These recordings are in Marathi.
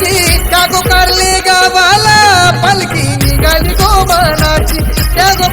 मनाची त्या गोकारले गावाला पालखी निघाली गो मनाची. त्या गो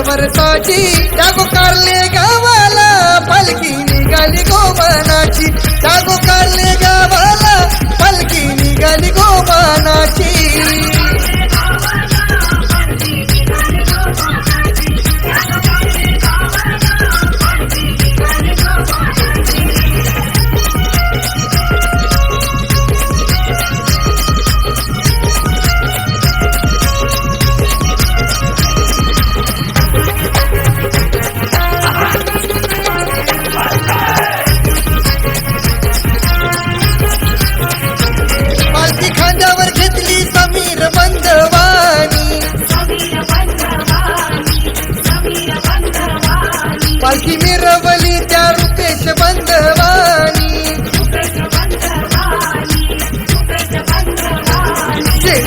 पालुकी दरवर्षाची त्या गोकारले गावाला पालखी निघाली गोमानाची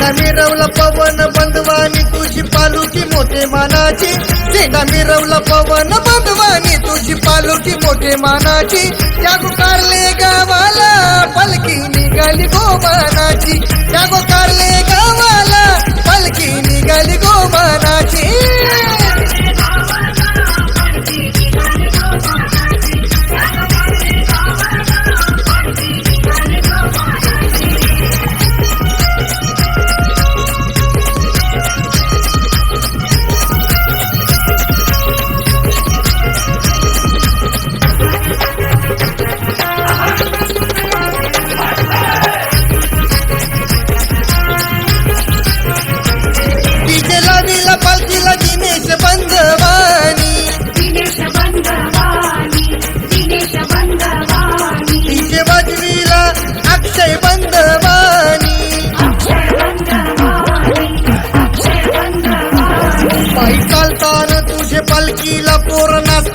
शेंगा मिरवला पवन बंधवानी तुझी पालुकी मोठे मानाची. शेंगा मिरवला पवन बंधवानी तुझी पालुकी मोठे मानाची. त्या गुकारले गावाला पलकी निघाली गोमानाची. त्या गुकारले गावाला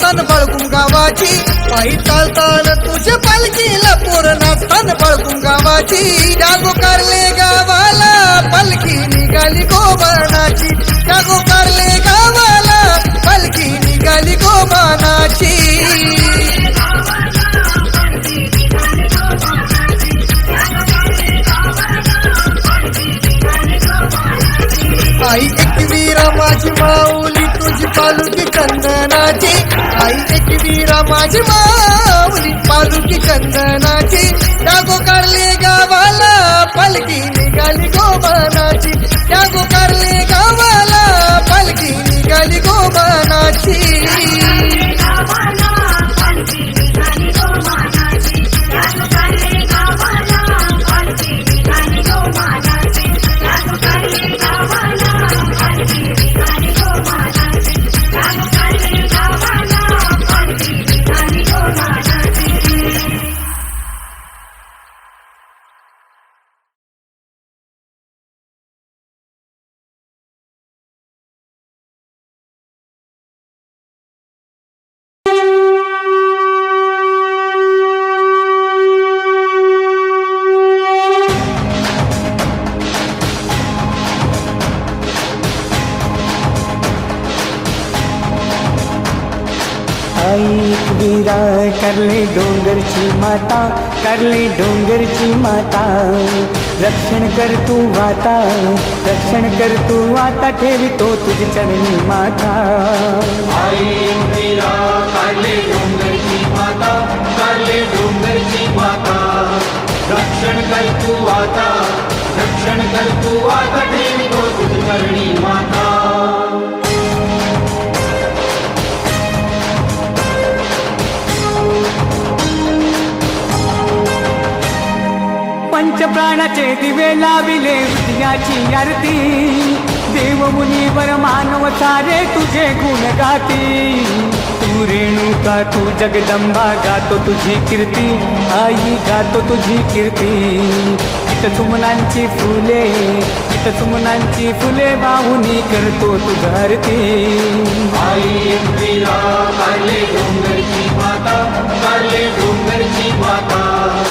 नाचताना बाळगून गावाची. पायी चालताना तुझे पालखीला पोर नाचताना बाळगून गावाची. जागो कारले गावाला पालखी निघाली गोबानाची. जागो कारले गावाला पालखी निघाली गोबानाची. आई एक वीरा माझी माऊ तुझी पालुकी चंदनाची आई एकवीरा माझी माऊली पालुकी चंदनाची त्या काढले गावाला पालखी आता माता करले डोंगरची माता. रक्षण कर तू वाता रक्षण कर तू वाता ठेवितो तुझ चरणी माता. आई डोंगरची माता काढले डोंगरची माता. रक्षण कर तू वाता रक्षण कर तू वाता ठेवितो तुझ चरणी माता. पंचप्राणाचे दिवे लाविले हृदयाची आरती. देव मुनीवर मानव सारे तुझे गुण गाती. तू रेणुका तू जगदंबा गातो तुझी कीर्ती. आई गातो तुझी कीर्ती. इथं सुमनांची फुले इथं सुमनांची फुले बाहुनी करतो तू आरती. आई डोंगरची माता डोंगरची माता.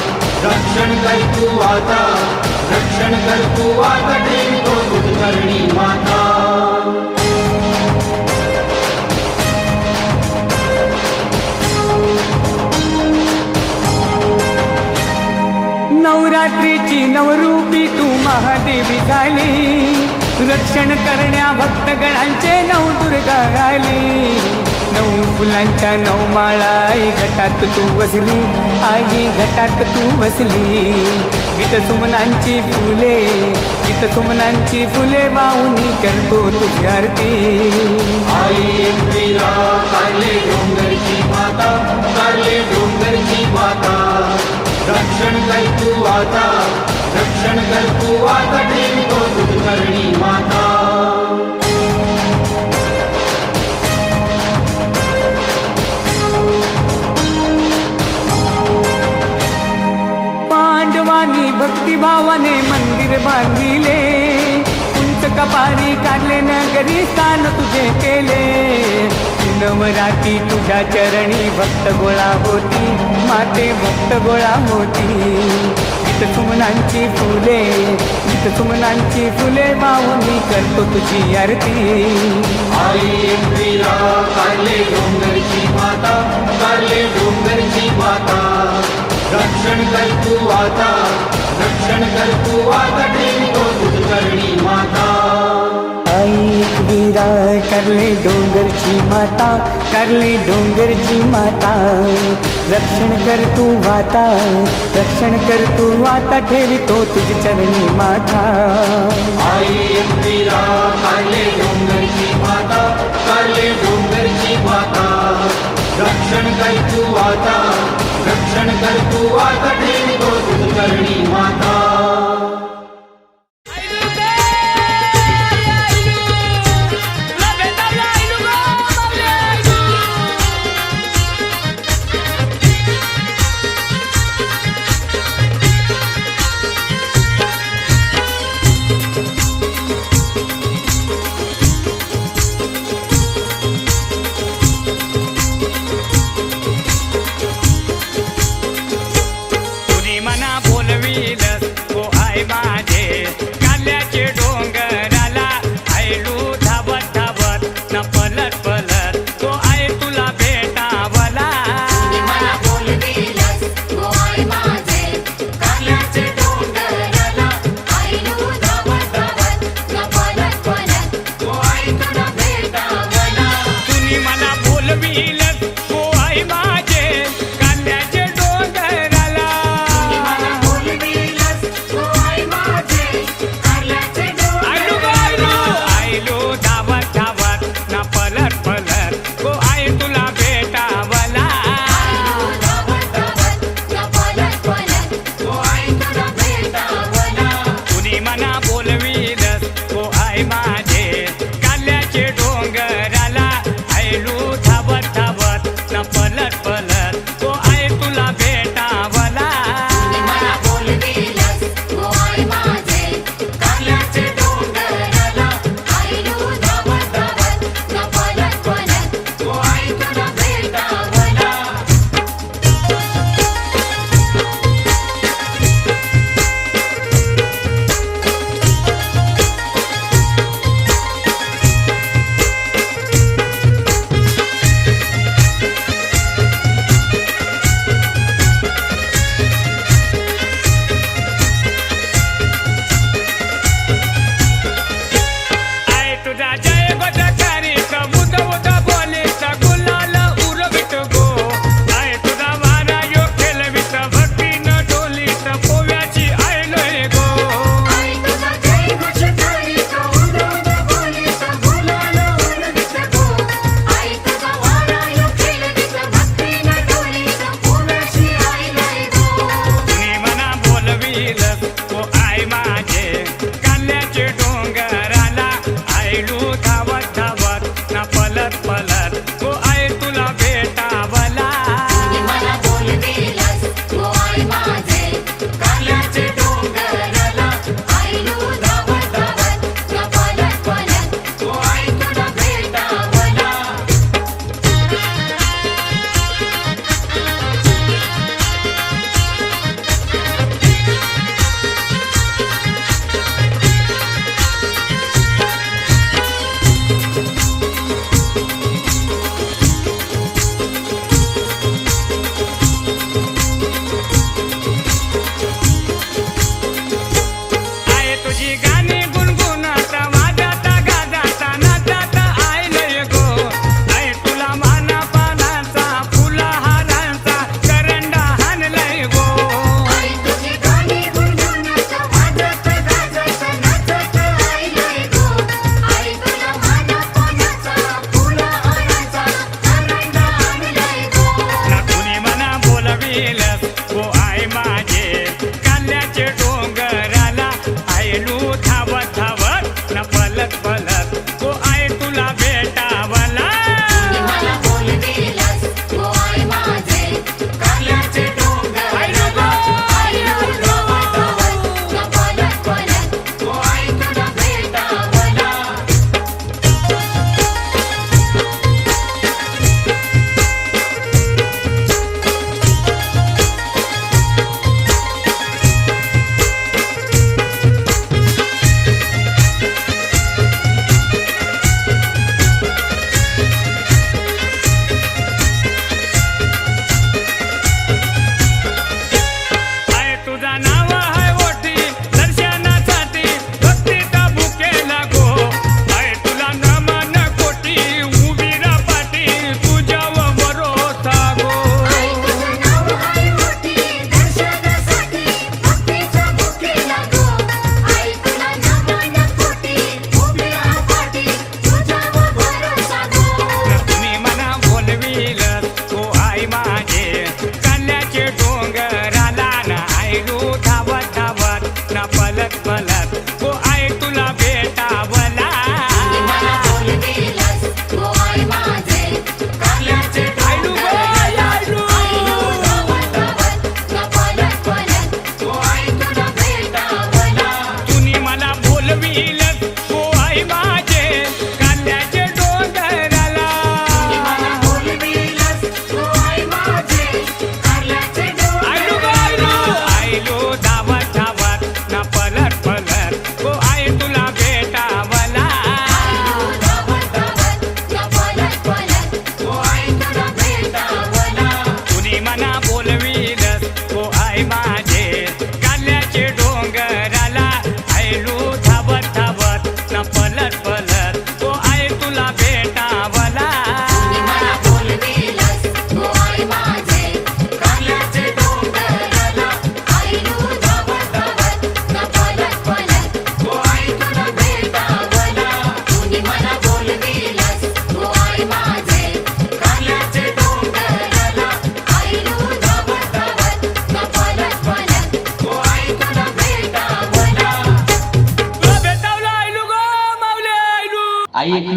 रक्षण तू आता रक्षण कर तू आता तो तुझ माता. नवरात्रीची नवरूपी तू महादेवी झाली. रक्षण करण्या भक्तगणांचे नऊ दुर्गा आली. नऊ फुलांच्या नऊ माळा आई घटात तू बसली. आई घटात तू बसली. गीत सुमनांची फुले गीत सुमनांची फुले माऊनी करतो तुझी आरती. आई इंदिरा डोंगरची माता डोंगरची माता. रक्षण कर तू आता रक्षण कर तू आता ठेवितो तुझ करणी माता. भावाने मंदिर बांधिले. उंच कपारी काढले नगरी स्थान तुझे केले. नवराती तुझ्या चरणी भक्त गोळा होती. माते भक्त गोळा होती सुमनांची फुले गीत सुमनांची फुले माऊनी करतो तुझी आरती. काढले डोंगरची माता काढले डोंगरची माता. रक्षण कर तू आता रक्षण कर तू आता ठेवितो तुझ करणी माता। आई वीरा करले डोंगरची माता करले डोंगरची माता। रक्षण कर तू वाता रक्षण कर तू वाता ठेवितो तुझ चरणी माता। आई इंदिरा काढले डोंगरची माता काढले डोंगरची माता। रक्षण कर तू आता रक्षण कर आता करणी माता.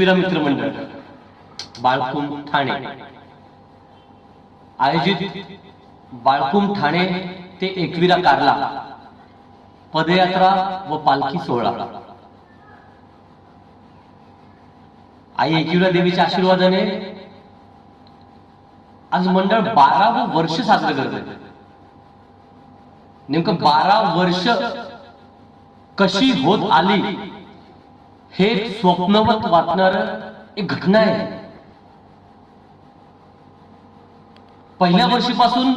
आई मित्रमंडळ. बाळकुम ठाणे. आयोजित बाळकुम ठाणे ते एकविरा कारला. पदयात्रा व पालखी सोहळा. आई एकविरा देवीच्या आशीर्वादाने आज मंडळ बारावं वर्ष साजरं करत आहे. नेमकं बारा वर्ष कशी होत आली? हे स्वप्नवत वाटणार एक घटना आहे. पहिल्या वर्षीपासून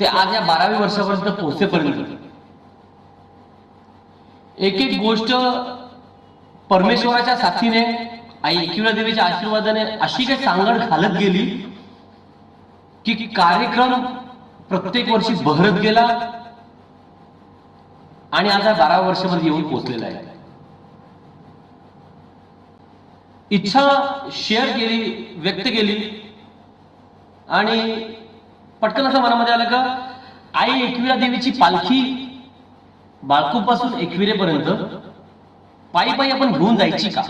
ते आज या बाराव्या वर्षापर्यंत पोहोचेपर्यंत. एक एक गोष्ट परमेश्वराच्या साथीने आई एकविरा देवीच्या आशीर्वादाने अशी काही सांगड घालत गेली की कार्यक्रम प्रत्येक वर्षी बहरत गेला आणि आज या बारा वर्षामध्ये येऊन पोहोचलेला आहे. इच्छा शेअर केली व्यक्त केली. आणि पटकन असं मनामध्ये आलं का आई एकविरा देवीची पालखी बाळकूपासून एकविरेपर्यंत पायी पायी आपण घेऊन जायची का?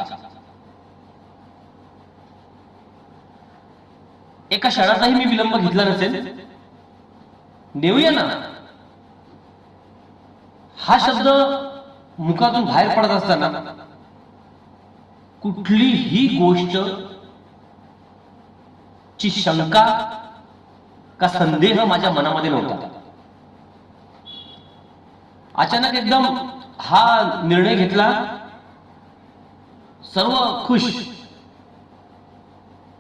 एका क्षणाचाही मी विलंब घेतला नसेल. नेऊया ना. हा शब्द मुखातून बाहेर पडत असताना कुठलीही गोष्ट ची शंका का संदेह माझ्या मनामध्ये नव्हता. अचानक एकदम हा निर्णय घेतला सर्व खुश.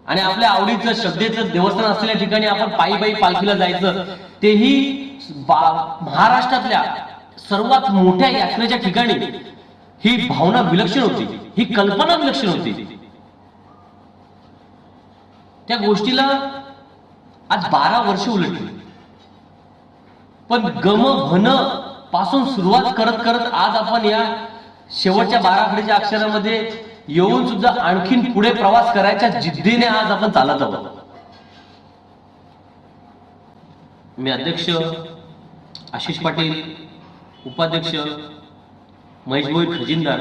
आणि आपल्या आवडीचं श्रद्धेचं देवस्थान असलेल्या ठिकाणी आपण पायी पायी पालखीला जायचं तेही महाराष्ट्रातल्या सर्वात मोठ्या यात्रेच्या ठिकाणी ही भावना विलक्षण होती. ही कल्पना विलक्षण होती. त्या गोष्टीला आज बारा वर्ष उलटली. पण गम भनपासून सुरुवात करत करत आज आपण या शेवटच्या बारा अक्षरामध्ये येऊन सुद्धा आणखीन पुढे प्रवास करायच्या जिद्दीने आज आपण चालत आहोत. मी अध्यक्ष आशिष पाटील उपाध्यक्ष महेशभाई खजिनदार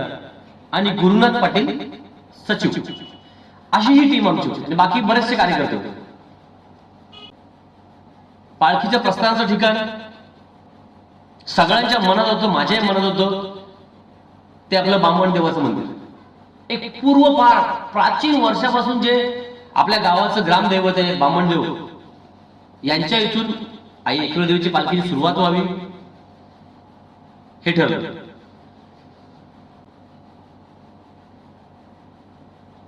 आणि गुरुनाथ पाटील सचिव. अशी ही टीम आमची होती. आणि बाकी बरेचसे कार्यकर्ते होते. पालखीच्या प्रस्थानाचं ठिकाण सगळ्यांच्या मनात होतं माझ्याही मनात होतं ते आपलं बामण देवाचं मंदिर. एक पूर्वपार प्राचीन वर्षापासून जे आपल्या गावाचं ग्रामदैवत आहे बामणदेव यांच्या इथून आई एकविरा पालखीची सुरुवात व्हावी हे ठरलं.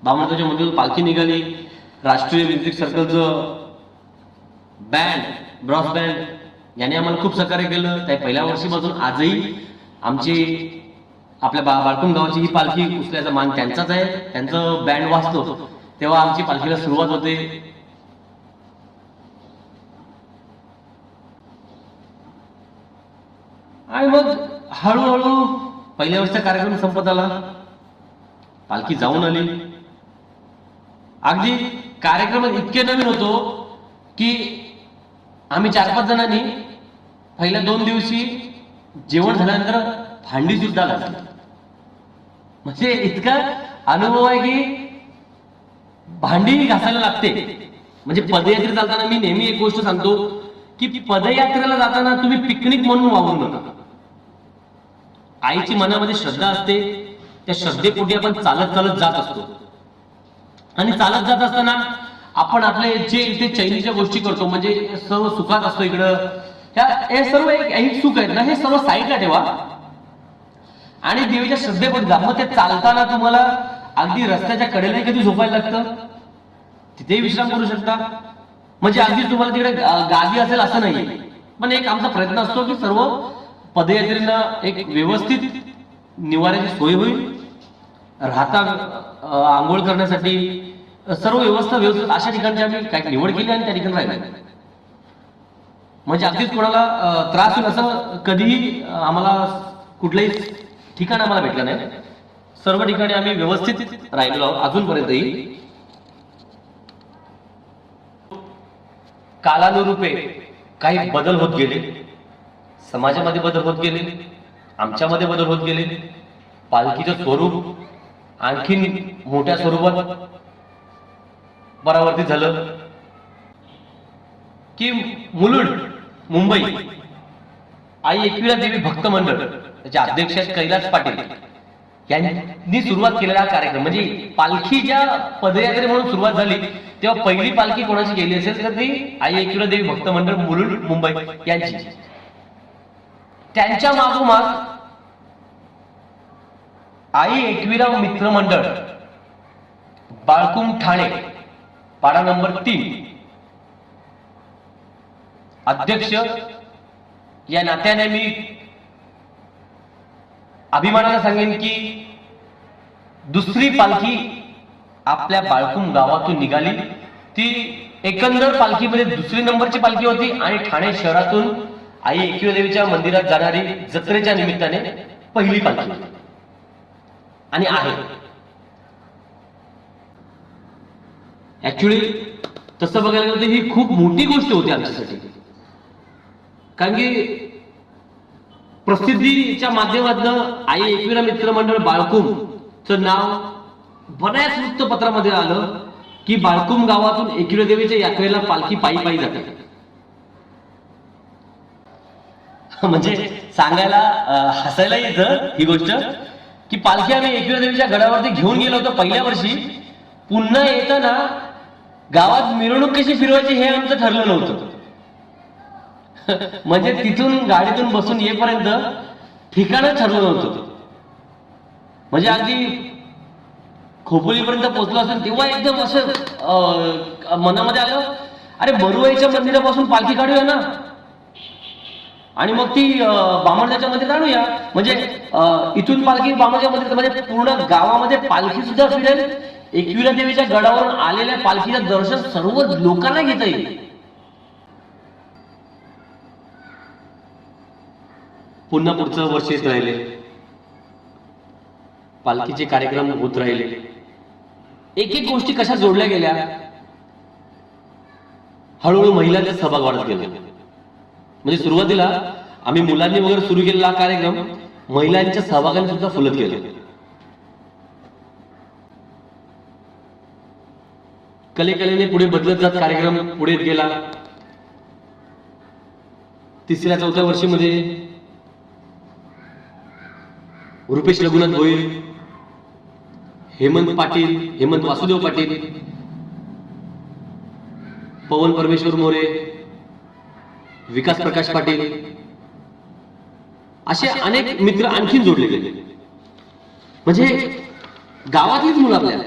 बामणदेवच्या मंदिर पालखी निघाली. राष्ट्रीय म्युझिक सर्कलचं बँड ब्रॉस बँड याने आम्हाला खूप सहकार्य केलं. त्या पहिल्या वर्षीपासून आजही आमची आपल्या बा बाळकुंड गावाची ही पालखी उचलायचा मान त्यांचाच आहे. त्यांचं बँड वाजतो तेव्हा आमची पालखीला सुरुवात होते. आणि मग हळूहळू पहिल्या वर्षीचा कार्यक्रम संपत आला. पालखी जाऊन आली. अगदी कार्यक्रमात इतके नवीन होतो की आम्ही चार पाच जणांनी पहिल्या दोन दिवशी जेवण झाल्यानंतर भांडी सुद्धा लागली म्हणजे इतका अनुभव आहे की भांडी घासायला लागते. म्हणजे पदयात्रे चालताना मी नेहमी एक गोष्ट सांगतो की पदयात्रेला जाताना तुम्ही पिकनिक म्हणून वावरू नका. आईची मनामध्ये श्रद्धा असते त्या श्रद्धेपोटी आपण चालत चालत जात असतो. आणि चालत जात असताना आपण आपले जे इथे चैनीच्या गोष्टी करतो म्हणजे सर्व सुखात असतो इकडं. ह्या हे सर्व एक ऐक सुख आहेत ना हे सर्व साईडला ठेवा. आणि देवीच्या श्रद्धेपोटी जा. मग ते चालताना तुम्हाला अगदी रस्त्याच्या कडेलाही कधी झोपायला लागतं? तिथेही विश्राम करू शकता. म्हणजे अगदी तुम्हाला तिकडे गादी असेल असं नाही. पण एक आमचा प्रयत्न असतो की सर्व पदयात्रेनं एक व्यवस्थित निवाऱ्याची सोय होईल. राहता आंघोळ करण्यासाठी सर्व व्यवस्था व्यवस्थित अशा ठिकाणची आम्ही काही निवड केली आणि त्या ठिकाणी राहिलो. म्हणजे अगदीच कोणाला त्रास होईल असं कधीही आम्हाला कुठलंही ठिकाण आम्हाला भेटलं नाही. सर्व ठिकाणी आम्ही व्यवस्थित राहिलो आहोत अजूनपर्यंतही. कालानुरूपे काही बदल होत गेले. समाजामध्ये बदल होत गेले. आमच्यामध्ये बदल होत गेले. पालखीचं स्वरूप आणखीन मोठ्या स्वरूपात परावर्तित झालं. की मुलुंड मुंबई. आई एकविरा देवी भक्त मंडळ त्याचे अध्यक्ष कैलास पाटील. यांनी सुरुवात केलेला कार्यक्रम. म्हणजे पालखी ज्या पदयात्रे म्हणून सुरुवात झाली. तेव्हा पहिली पालखी कोणाची गेली असेल तर ती आई एकविरा देवी भक्त मंडळ मुलुंड मुंबई यांची. त्यांच्या मागोमाग आई एकविराव मित्र मंडळ बाळकुम ठाणे पाडा नंबर तीन. अध्यक्ष या नात्याने मी अभिमानाने सांगेन की दुसरी पालखी आपल्या बाळकुम गावातून निघाली. ती एकंदर पालखीमध्ये दुसरी नंबरची पालखी होती आणि ठाणे शहरातून आई एकविरा देवीच्या मंदिरात जाणारी जत्रेच्या निमित्ताने पहिली पालखी होती. आणि आहे. ऍक्च्युली तसं बघायला गेलं तर ही खूप मोठी गोष्ट होती आमच्यासाठी. कारण की प्रसिद्धीच्या माध्यमातून आई एकविरा मित्र मंडळ बाळकुम च नाव बऱ्याच वृत्तपत्रामध्ये आलं की बाळकुम गावातून एकविरा देवीच्या यात्रेला पालखी पायी पायी जाते. म्हणजे सांगायला हसायला येतं ही गोष्ट. की पालखी आम्ही एकविरा देवीच्या गडावरती घेऊन गेलो होतो पहिल्या वर्षी. पुन्हा येताना गावात मिरवणूक कशी फिरवायची हे आमचं ठरलं नव्हतं. म्हणजे तिथून गाडीतून बसून येईपर्यंत ठिकाणच ठरलं नव्हतं. म्हणजे अगदी खोपोलीपर्यंत पोहोचलो असेल तेव्हा एकदम असं मनामध्ये आलं अरे बरुवाईच्या मंदिरापासून पालखी काढूया ना. आणि मग ती अं, मध्ये जाणूया. म्हणजे इथून पालखी बामणच्या मध्ये म्हणजे पूर्ण गावामध्ये पालखी सुद्धा फिरेल. एकविरा देवीच्या गडावरून आलेल्या पालखीचं दर्शन सर्व लोकांना घेता येईल. पुन्हा पुढचं वर्ष येत राहिले. पालखीचे कार्यक्रम होत राहिले. एक एक गोष्टी कशा जोडल्या गेल्या? हळूहळू महिलांचा सहभाग वाढत गेला म्हणजे सुरुवातीला आम्ही मुलांनी वगैरे सुरू केलेला कार्यक्रम महिलांच्या सहभागाने सुद्धा फुलत गेलं. कलेकलेने पुढे बदलत जात कार्यक्रम पुढे गेला. तिसऱ्या चौथ्या वर्षीमध्ये रुपेश रघुनाथ भोईर हेमंत पाटील हेमंत वासुदेव पाटील पवन परमेश्वर मोरे विकास प्रकाश पाटील. असे अनेक मित्र आणखीन जोडले गेले. म्हणजे गावातलीच मुलं आपल्या.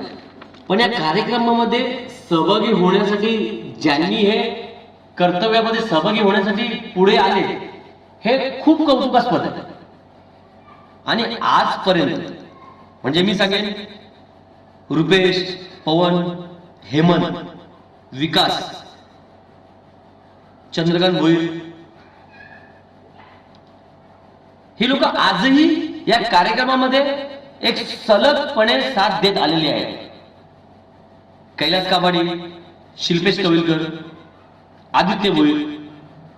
पण या कार्यक्रमामध्ये सहभागी होण्यासाठी ज्यांनी हे कर्तव्यामध्ये सहभागी होण्यासाठी पुढे आले हे खूप कौतुकास्पद आहे. आणि आजपर्यंत म्हणजे मी सांगेन रुपेश पवन हेमंत विकास चंद्रकांत भोईर ही लोक आजही या कार्यक्रमामध्ये एक सलगपणे साथ देत आलेली आहेत. कैलास काबाडी शिल्पेश कविलकर आदित्य भोईर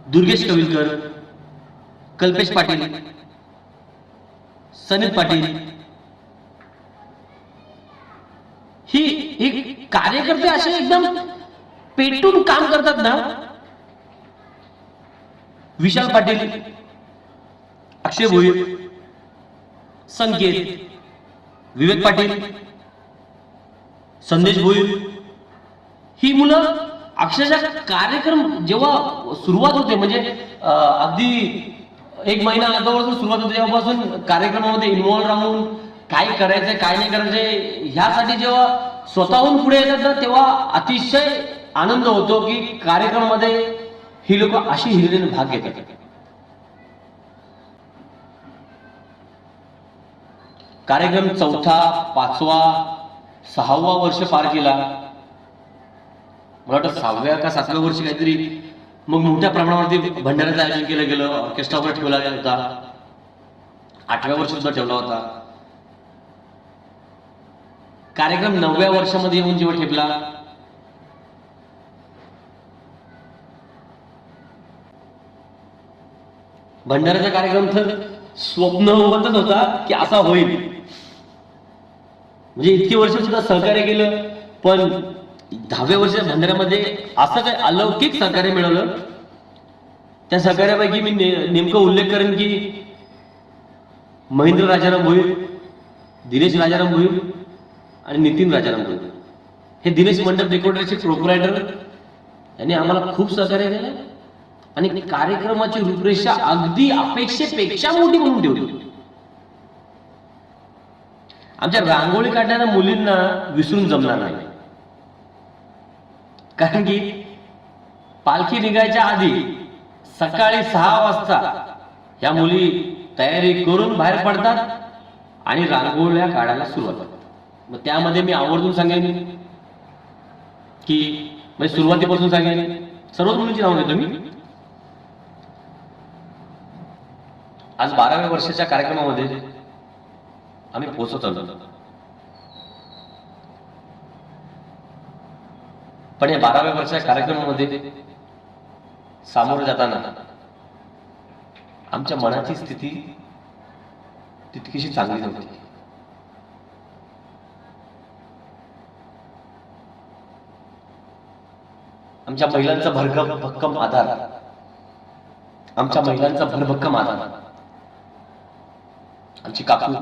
दुर्गेश कविलकर कल्पेश पाटील सनीत पाटील. ही ही कार्यकर्ते असे एकदम पेटून काम करतात ना विशाल पाटील अक्षय भोईर संकेत विवेक पाटील संदेश भोईर. ही मुलं अक्षरशः कार्यक्रम जेव्हा सुरुवात होते म्हणजे अगदी एक महिना जवळजवळ सुरुवात होते तेव्हापासून कार्यक्रमामध्ये इन्व्हॉल्व राहून काय करायचंय काय नाही करायचंय ह्यासाठी जेव्हा स्वतःहून पुढे येतात ना तेव्हा अतिशय आनंद होतो की कार्यक्रमामध्ये ही लोक अशी हिरिरीने भाग घेतात. कार्यक्रम चौथा पाचवा सहावा वर्ष पार केला. मला वाटतं सहाव्या का सातव्या वर्षी काहीतरी मग मोठ्या प्रमाणावरती भंडाऱ्याचं आयोजन केलं गेलं ऑर्केस्ट्रा वगैरे ठेवला गेला होता. आठव्या वर्षी सुद्धा ठेवला होता. कार्यक्रम नवव्या वर्षामध्ये येऊन जेव्हा ठेपला भंडाऱ्याचा कार्यक्रम तर स्वप्नवतच होता की असा होईल. म्हणजे इतकी वर्ष सुद्धा सहकार्य केलं पण दहाव्या वर्षाच्या भंडाऱ्यामध्ये असं काही अलौकिक सहकार्य मिळवलं. त्या सहकार्यापैकी मी ने- नेमकं उल्लेख करेन की महेंद्र राजाराम भोईर दिनेश राजाराम भोईर आणि नितीन राजाराम भोईर. हे दिनेश मंडप डेकोरेटरचे प्रोप्रायटर यांनी आम्हाला खूप सहकार्य केलं. आणि कार्यक्रमाची रूपरेषा अगदी अपेक्षेपेक्षा मोठी म्हणून ठेवली. आमच्या रांगोळी काढणाऱ्या मुलींना विसरून जमणार नाही. कारण की पालखी निघायच्या आधी सकाळी सहा वाजता या मुली तयारी करून बाहेर पडतात आणि रांगोळ्या काढायला सुरुवात करतात. मग त्यामध्ये मी आवर्जून सांगेन की म्हणजे सुरुवातीपासून सांगेन. सर्वच मुलींची नाव घेतो मी. आज बाराव्या वर्षाच्या कार्यक्रमामध्ये आम्ही पोहोचत आलो. पण या बाराव्या वर्षाच्या कार्यक्रमामध्ये सामोरं जाताना आमच्या मनाची स्थिती तितकीशी चांगली नव्हती. आमच्या महिलांचा भरकम भक्कम आधार. आमच्या महिलांचा भरभक्कम आधार. आमची काकू.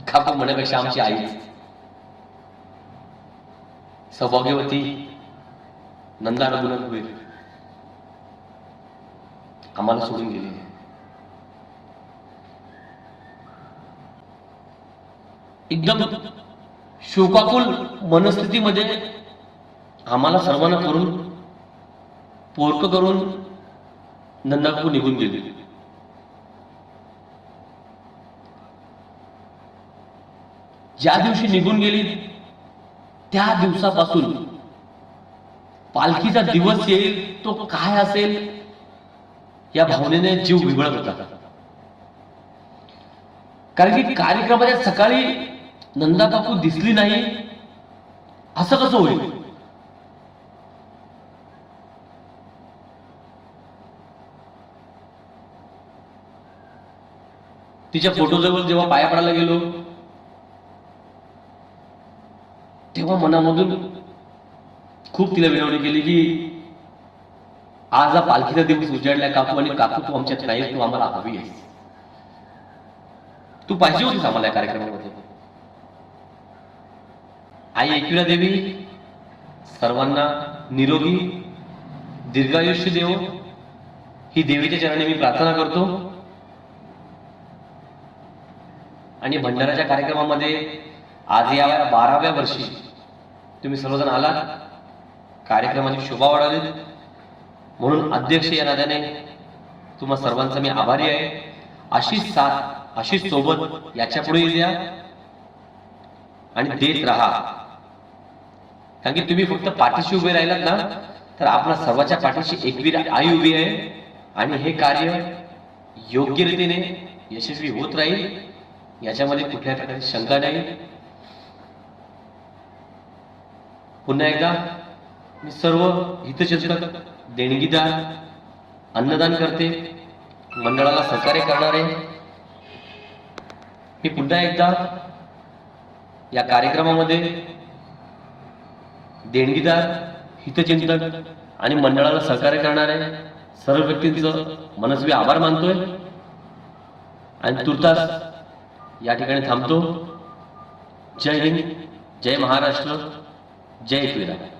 काकू म्हणण्यापेक्षा आमची आई. सौभाग्यवती नंदा रघुनाथ भोईर आम्हाला सोडून गेले. एकदम शोकाकुल मनस्थितीमध्ये आम्हाला सर्वांना करून पोरक करून नंदा निघून गेली. ज्या दिवशी निघून गेली त्या दिवसापासून पालखीचा दिवस येईल तो काय असेल या भावनेने जीव बिघडत होता. कारण की कार्यक्रमाच्या सकाळी नंदा काकू दिसली नाही असं कसं होईल? तिच्या फोटोजवळ जेव्हा पाया पडायला गेलो तेव्हा मनामधून खूप तिला विनवणी केली की आज हा पालखीचा दिवस उजाडलाय काकू आणि काकू तू आमच्यात नाही तू आम्हाला हवी आहेस. तू पाहिजे होतीस आम्हाला या कार्यक्रमामध्ये. आई एकविरा देवी सर्वांना निरोगी दीर्घायुष्य देव. ही देवीच्या चरणी मी प्रार्थना करतो. आणि भंडाराच्या कार्यक्रमामध्ये आज या बाराव्या वर्षी तुम्ही सर्वजण आला कार्यक्रमाची शोभा वाढवली म्हणून अध्यक्ष या नात्याने तुम्हा सर्वांचा मी आभारी आहे. अशीच साथ अशीच सोबत याच्यापुढे द्या. आणि देत राहा. कारण की तुम्ही फक्त पाठीशी उभे राहिलात ना तर आपल्या सर्वांच्या पाठीशी एकवीर आई उभी आहे. आणि हे कार्य योग्य रीतीने यशस्वी होत राहील. याच्यामध्ये कुठल्या प्रकारची शंका नाही. पुन्हा एकदा मी सर्व हितचिंतक देणगीदार अन्नदान करते मंडळाला सहकार्य करणारे. मी पुन्हा एकदा या कार्यक्रमामध्ये देणगीदार हितचिंतक आणि मंडळाला सहकार्य करणारे सर्व व्यक्तींचं मनस्वी आभार मानतोय. आणि तुर्तास या ठिकाणी थांबतो. जय हिंद जय महाराष्ट्र. जय श्रीराम.